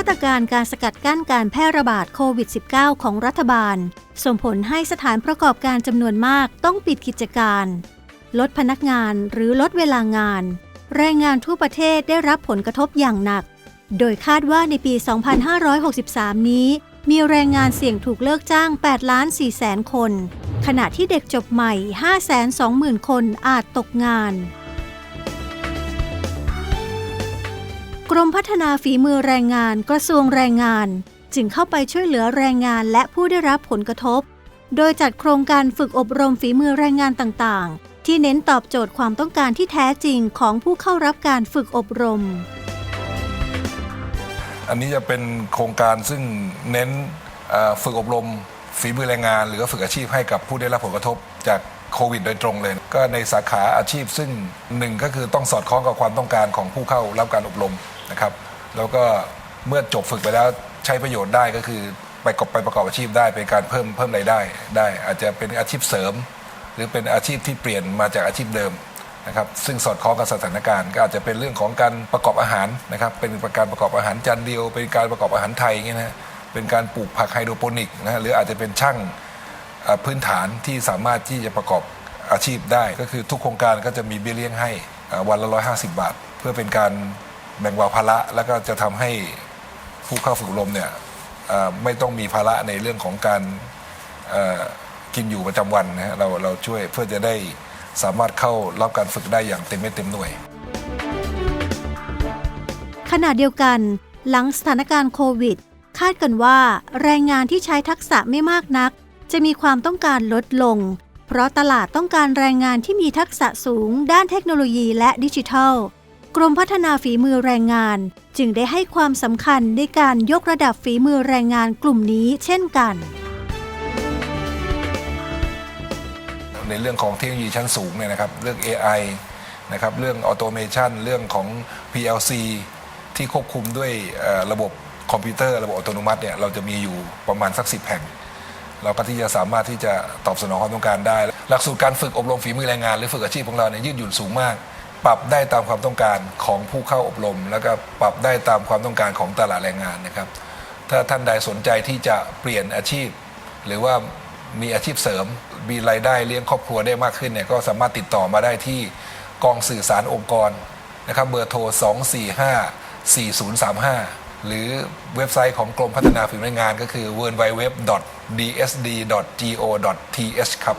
าตรการการสกัดกั้นการแพร่ระบาดโควิด -19 ของรัฐบาล ส่งผลให้สถานประกอบการจำนวนมากต้องปิดกิจการ ลดพนักงานหรือลดเวลางาน แรงงานทั่วประเทศได้รับผลกระทบอย่างหนัก โดยคาดว่าในปี 2563 นี้ มีแรงงานเสี่ยงถูกเลิกจ้าง 8 ล้าน 4 แสนคน ขณะที่เด็กจบใหม่ 520,000 คนอาจตกงาน กรมพัฒนาฝีมือแรงงานกระทรวงแรงงาน จึงเข้าไปช่วยเหลือแรงงานและผู้ได้รับผลกระทบ โดยจัดโครงการฝึกอบรมฝีมือแรงงานต่างๆ ที่เน้นตอบโจทย์ความต้องการที่แท้จริงของผู้เข้ารับการฝึกอบรม อันนี้จะเป็นโครงการซึ่งเน้นฝึกอบรมฝีมือแรงงาน หรือฝึกอาชีพให้กับผู้ได้รับผลกระทบจาก โควิดโดยตรงเลย ก็ในสาขาอาชีพซึ่งหนึ่งก็คือต้องสอดคล้องกับความต้องการของผู้เข้ารับการอบรมนะครับแล้วก็เมื่อจบฝึกไปแล้วใช้ประโยชน์ได้ก็คือไปกอบไปประกอบอาชีพได้เป็นการเพิ่มเพิ่มรายได้ได้ อาจจะเป็นอาชีพเสริม หรือเป็นอาชีพที่เปลี่ยนมาจากอาชีพเดิมนะครับซึ่งสอดคล้องกับสถานการณ์ก็อาจจะเป็นเรื่องของการประกอบอาหารนะครับเป็นการประกอบอาหารจานเดียว เป็นการประกอบอาหารไทยอย่างเงี้ยนะเป็นการปลูกผักไฮโดรโปนิกนะฮะหรืออาจจะเป็นช่าง พื้นฐานที่สามารถที่จะประกอบอาชีพได้ ก็คือทุกโครงการก็จะมีเบี้ยเลี้ยงให้วันละ 150 บาท เพื่อเป็นการแบ่งเบาภาระ แล้วก็จะทำให้ผู้เข้าฝึกอบรมเนี่ยไม่ต้องมีภาระในเรื่องของการกินอยู่ประจำวันนะฮะเราเราช่วยเพื่อจะได้สามารถเข้ารับการฝึกได้อย่างเต็มเม็ดเต็มหน่วย ขณะเดียวกัน หลังสถานการณ์โควิด คาดกันว่าแรงงานที่ใช้ทักษะไม่มากนัก จะมีความต้องการลดลง เพราะตลาดต้องการแรงงานที่มีทักษะสูงด้านเทคโนโลยีและดิจิทัล กรมพัฒนาฝีมือแรงงาน จึงได้ให้ความสำคัญในการยกระดับฝีมือแรงงานกลุ่มนี้เช่นกันในเรื่องของเทคโนโลยีชั้นสูงเนี่ยนะครับ เรื่อง AI นะครับ เรื่องออโตเมชันเรื่องของ PLC ที่ควบคุมด้วยระบบคอมพิวเตอร์ ระบบอัตโนมัติเนี่ย เราจะมีอยู่ประมาณสักสิแห่ง เราก็ที่จะสามารถที่จะตอบสนองความต้องการได้ หลักสูตรการฝึกอบรมฝีมือแรงงาน หรือฝึกอาชีพของเราเนี่ยยืดหยุ่นสูงมาก ปรับได้ตามความต้องการของผู้เข้าอบรม แล้วก็ปรับได้ตามความต้องการของตลาดแรงงานนะครับ ถ้าท่านใดสนใจที่จะเปลี่ยนอาชีพ หรือว่ามีอาชีพเสริม มีรายได้เลี้ยงครอบครัวได้มากขึ้นเนี่ยก็สามารถติดต่อมาได้ที่กองสื่อสารองค์กรนะครับเบอร์โทร 245 4035 หรือเว็บไซต์ของกรมพัฒนาฝีมือแรงงานก็คือ w w w d s d g o t h ครับ